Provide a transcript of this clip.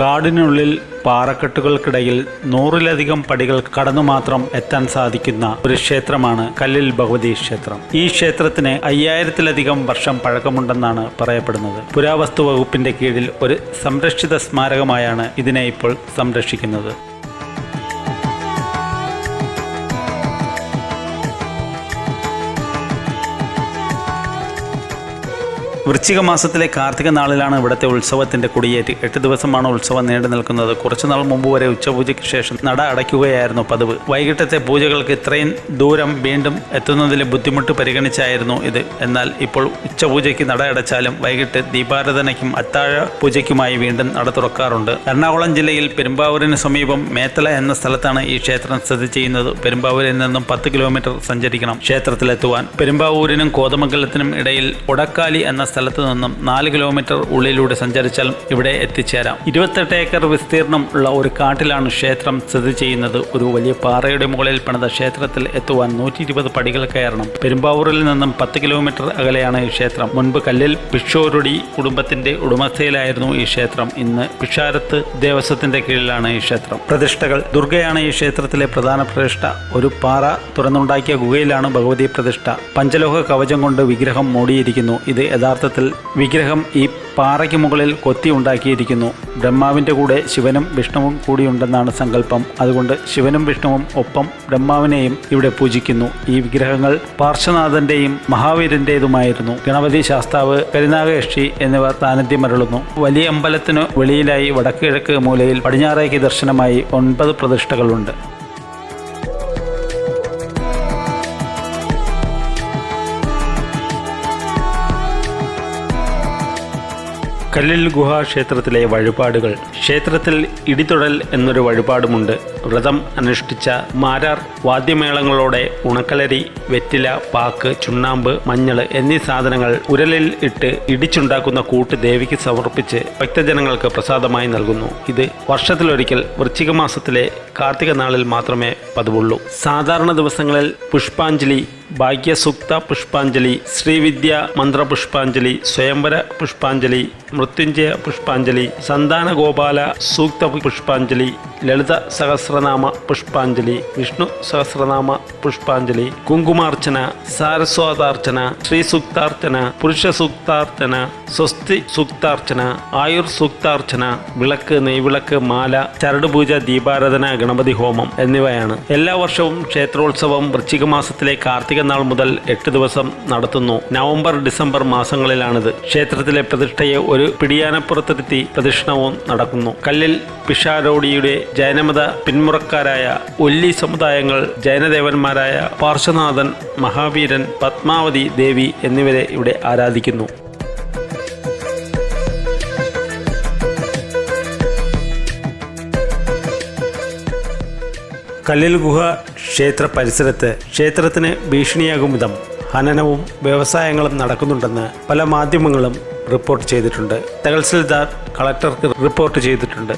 കാടിനുള്ളിൽ പാറക്കെട്ടുകൾക്കിടയിൽ നൂറിലധികം പടികൾ കടന്നു മാത്രം എത്താൻ സാധിക്കുന്ന ഒരു ക്ഷേത്രമാണ് കല്ലിൽ ഭഗവതി ക്ഷേത്രം. ഈ ക്ഷേത്രത്തിന് അയ്യായിരത്തിലധികം വർഷം പഴക്കമുണ്ടെന്നാണ് പറയപ്പെടുന്നത്. പുരാവസ്തു വകുപ്പിന്റെ കീഴിൽ ഒരു സംരക്ഷിത സ്മാരകമായാണ് ഇതിനെ ഇപ്പോൾ സംരക്ഷിക്കുന്നത്. വൃശ്ചിക മാസത്തിലെ കാർത്തിക നാളിലാണ് ഇവിടുത്തെ ഉത്സവത്തിന്റെ കൊടിയേറ്റ്. എട്ട് ദിവസമാണ് ഉത്സവം നീണ്ടു നിൽക്കുന്നത്. കുറച്ചുനാൾ മുമ്പ് വരെ ഉച്ചപൂജയ്ക്ക് ശേഷം നട അടയ്ക്കുകയായിരുന്നു പതിവ്. വൈകിട്ടത്തെ പൂജകൾക്ക് ഇത്രയും ദൂരം വീണ്ടും എത്തുന്നതിലെ ബുദ്ധിമുട്ട് പരിഗണിച്ചായിരുന്നു ഇത്. എന്നാൽ ഇപ്പോൾ ഉച്ചപൂജയ്ക്ക് നട അടച്ചാലും വൈകിട്ട് ദീപാരാധനയ്ക്കും അത്താഴ പൂജയ്ക്കുമായി വീണ്ടും നട തുറക്കാറുണ്ട്. എറണാകുളം ജില്ലയിൽ പെരുമ്പാവൂരിന് സമീപം മേത്തല എന്ന സ്ഥലത്താണ് ഈ ക്ഷേത്രം സ്ഥിതി ചെയ്യുന്നത്. പെരുമ്പാവൂരിൽ നിന്നും പത്ത് കിലോമീറ്റർ സഞ്ചരിക്കണം ക്ഷേത്രത്തിലെത്തുവാൻ. പെരുമ്പാവൂരിനും കോതമംഗലത്തിനും ഇടയിൽ ഉടക്കാലി എന്ന സ്ഥലത്ത് നിന്നും നാല് കിലോമീറ്റർ ഉള്ളിലൂടെ സഞ്ചരിച്ചാൽ ഇവിടെ എത്തിച്ചേരാം. ഇരുപത്തെട്ട് ഏക്കർ വിസ്തീർണം ഉള്ള ഒരു കാട്ടിലാണ് ക്ഷേത്രം സ്ഥിതി ചെയ്യുന്നത്. ഒരു വലിയ പാറയുടെ മുകളിൽ പണിത ക്ഷേത്രത്തിൽ എത്തുവാൻ നൂറ്റി ഇരുപത് പടികൾ കയറണം. പെരുമ്പാവൂരിൽ നിന്നും പത്ത് കിലോമീറ്റർ അകലെയാണ് ഈ ക്ഷേത്രം. മുൻപ് കല്ലിൽ പിഷോരുടി കുടുംബത്തിന്റെ ഉടമസ്ഥയിലായിരുന്നു ഈ ക്ഷേത്രം. ഇന്ന് പിഷാരത്ത് ദേവസ്വത്തിന്റെ കീഴിലാണ് ഈ ക്ഷേത്രം. പ്രതിഷ്ഠകൾ. ദുർഗയാണ് ഈ ക്ഷേത്രത്തിലെ പ്രധാന പ്രതിഷ്ഠ. ഒരു പാറ തുറന്നുണ്ടാക്കിയ ഗുഹയിലാണ് ഭഗവതി പ്രതിഷ്ഠ. പഞ്ചലോഹ കവചം കൊണ്ട് വിഗ്രഹം മൂടിയിരിക്കുന്നു. ഇത് യഥാർത്ഥത്തിൽ വിഗ്രഹം ഈ പാറയ്ക്ക് മുകളിൽ കൊത്തി ഉണ്ടാക്കിയിരിക്കുന്നു. ബ്രഹ്മാവിന്റെ കൂടെ ശിവനും വിഷ്ണുവും കൂടിയുണ്ടെന്നാണ് സങ്കല്പം. അതുകൊണ്ട് ശിവനും വിഷ്ണുവും ഒപ്പം ബ്രഹ്മാവിനെയും ഇവിടെ പൂജിക്കുന്നു. ഈ വിഗ്രഹങ്ങൾ പാർശ്വനാഥന്റെയും മഹാവീരന്റേതുമായിരുന്നു. ഗണപതി ശാസ്താവ് കരിനാഗയക്ഷി എന്നിവർ സാന്നിധ്യമരുളുന്നു വലിയ അമ്പലത്തിനു വെളിയിലായി വടക്കു കിഴക്ക് മൂലയിൽ പടിഞ്ഞാറേക്ക് ദർശനമായി ഒൻപത് പ്രതിഷ്ഠകളുണ്ട്. കല്ലിൽ ഗുഹാ ക്ഷേത്രത്തിലെ വഴിപാടുകൾ. ക്ഷേത്രത്തിൽ ഇടിത്തുഴൽ എന്നൊരു വഴിപാടുമുണ്ട്. വ്രതം അനുഷ്ഠിച്ച മാരാർ വാദ്യമേളങ്ങളോടെ ഉണക്കലരി വെറ്റില പാക്ക് ചുണ്ണാമ്പ് മഞ്ഞൾ എന്നീ സാധനങ്ങൾ ഉരലിൽ ഇട്ട് ഇടിച്ചുണ്ടാക്കുന്ന കൂട്ട് ദേവിക്ക് സമർപ്പിച്ച് ഭക്തജനങ്ങൾക്ക് പ്രസാദമായി നൽകുന്നു. ഇത് വർഷത്തിലൊരിക്കൽ വൃശ്ചിക മാസത്തിലെ കാർത്തിക നാളിൽ മാത്രമേ പതിവുള്ളൂ. സാധാരണ ദിവസങ്ങളിൽ പുഷ്പാഞ്ജലി ഭാഗ്യസൂക്ത പുഷ്പാഞ്ജലി ശ്രീവിദ്യ മന്ത്രപുഷ്പാഞ്ജലി സ്വയംവര പുഷ്പാഞ്ജലി മൃത്യുഞ്ജയ പുഷ്പാഞ്ജലി സന്താന ഗോപാല സൂക്ത പുഷ്പാഞ്ജലി ലളിത സഹസ്രനാമ പുഷ്പാഞ്ജലി വിഷ്ണു സഹസ്രനാമ പുഷ്പാഞ്ജലി കുങ്കുമാർച്ചന സാരസ്വതാർച്ചന ശ്രീ സൂക്താർച്ചന പുരുഷ സൂക്താർച്ചന സ്വസ്തി സൂക്താർച്ചന ആയുർ സൂക്താർച്ചന വിളക്ക് നെയ്വിളക്ക് മാല ചരടുപൂജ ദീപാരാധന ഗണപതി ഹോമം എന്നിവയാണ്. എല്ലാ വർഷവും ക്ഷേത്രോത്സവം വൃശ്ചിക മാസത്തിലെ കാർത്തിക നാൾ മുതൽ എട്ട് ദിവസം നടത്തുന്നു. നവംബർ ഡിസംബർ മാസങ്ങളിലാണിത്. ക്ഷേത്രത്തിലെ പ്രതിഷ്ഠയെ ഒരു പിടിയാനപ്പുറത്തിരുത്തി പ്രദക്ഷിണവും നടക്കുന്നു. കല്ലിൽ പിഷാരോടിയുടെ ജൈനമത പിന്മുറക്കാരായ ഒല്ലി സമുദായങ്ങൾ ജൈനദേവന്മാരായ പാർശ്വനാഥൻ മഹാവീരൻ പത്മാവതി ദേവി എന്നിവരെ ഇവിടെ ആരാധിക്കുന്നു. കല്ലിൽ ഗുഹ ക്ഷേത്ര പരിസരത്ത് ക്ഷേത്രത്തിന് ഭീഷണിയാകും വിധം ഹനനവും വ്യവസായങ്ങളും നടക്കുന്നുണ്ടെന്ന് പല മാധ്യമങ്ങളും റിപ്പോർട്ട് ചെയ്തിട്ടുണ്ട്. തഹസിൽദാർ കളക്ടർക്ക് റിപ്പോർട്ട് ചെയ്തിട്ടുണ്ട്.